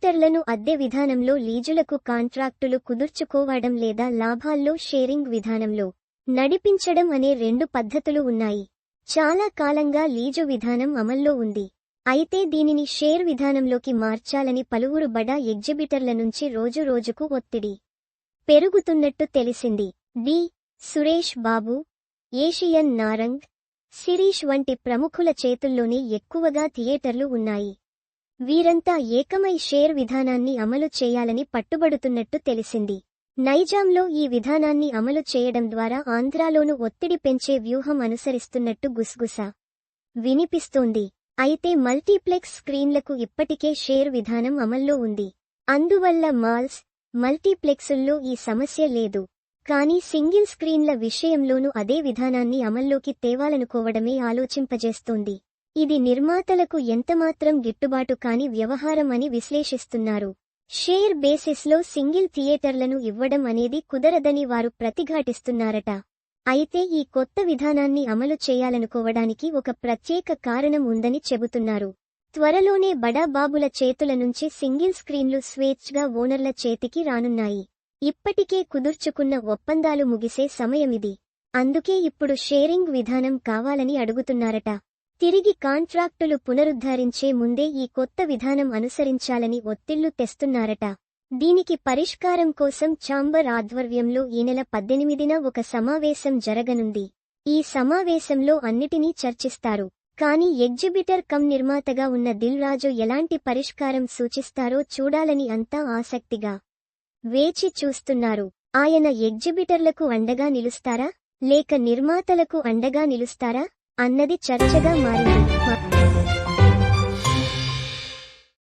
థియేటర్లను అద్దె విధానంలో లీజులకు కాంట్రాక్టులు కుదుర్చుకోవడం లేదా లాభాల్లో షేరింగ్ విధానంలో నడిపించడం అనే రెండు పద్ధతులు ఉన్నాయి. చాలా కాలంగా లీజు విధానం అమల్లో ఉంది. అయితే దీనిని షేర్ విధానంలోకి మార్చాలని పలువురు బడా ఎగ్జిబిటర్ల నుంచి రోజురోజుకు ఒత్తిడి పెరుగుతున్నట్టు తెలిసింది. డి. సురేష్ బాబు ఏషియన్ నారంగ్ శిరీష్ వంటి ప్రముఖుల చేతుల్లోనే ఎక్కువగా థియేటర్లు ఉన్నాయి. వీరంతా ఏకమై షేర్ విధానాన్ని అమలు చేయాలని పట్టుబడుతున్నట్టు తెలిసింది. నైజాంలో ఈ విధానాన్ని అమలు చేయడం ద్వారా ఆంధ్రాలోనూ ఒత్తిడి పెంచే వ్యూహం అనుసరిస్తున్నట్టు గుస్గుస వినిపిస్తోంది. అయితే మల్టీప్లెక్స్ స్క్రీన్లకు ఇప్పటికే షేర్ విధానం అమల్లో ఉంది. అందువల్ల మాల్స్ మల్టీప్లెక్సుల్లో ఈ సమస్య లేదు. కానీ సింగిల్ స్క్రీన్ల విషయంలోనూ అదే విధానాన్ని అమల్లోకి తేవాలనుకోవడమే ఆలోచింపజేస్తోంది. ఇది నిర్మాతలకు ఎంతమాత్రం గిట్టుబాటు కాని వ్యవహారం అని విశ్లేషిస్తున్నారు. షేర్ బేసిస్లో సింగిల్ థియేటర్లను ఇవ్వడం అనేది కుదరదని వారు ప్రతిఘాటిస్తున్నారట. అయితే ఈ కొత్త విధానాన్ని అమలు చేయాలనుకోవడానికి ఒక ప్రత్యేక కారణం ఉందని చెబుతున్నారు. త్వరలోనే బడాబాబుల చేతుల నుంచి సింగిల్ స్క్రీన్లు స్వేచ్ఛగా ఓనర్ల చేతికి రానున్నాయి. ఇప్పటికే కుదుర్చుకున్న ఒప్పందాలు ముగిసే సమయమిది. అందుకే ఇప్పుడు షేరింగ్ విధానం కావాలని అడుగుతున్నారట. తిరిగి కాంట్రాక్టులు పునరుద్ధరించే ముందే ఈ కొత్త విధానం అనుసరించాలని ఒత్తిళ్ళు తెస్తున్నారట. దీనికి పరిష్కారం కోసం ఛాంబర్ ఆధ్వర్యంలో ఈ నెల పద్దెనిమిదిన ఒక సమావేశం జరగనుంది. ఈ సమావేశంలో అన్నిటినీ చర్చిస్తారు. కానీ ఎగ్జిబిటర్ కమ్ నిర్మాతగా ఉన్న దిల్ రాజు ఎలాంటి పరిష్కారం సూచిస్తారో చూడాలని అంతా ఆసక్తిగా వేచి చూస్తున్నారు. ఆయన ఎగ్జిబిటర్లకు అండగా నిలుస్తారా? లేక నిర్మాతలకు అండగా నిలుస్తారా? అన్నది చర్చగా మారింది.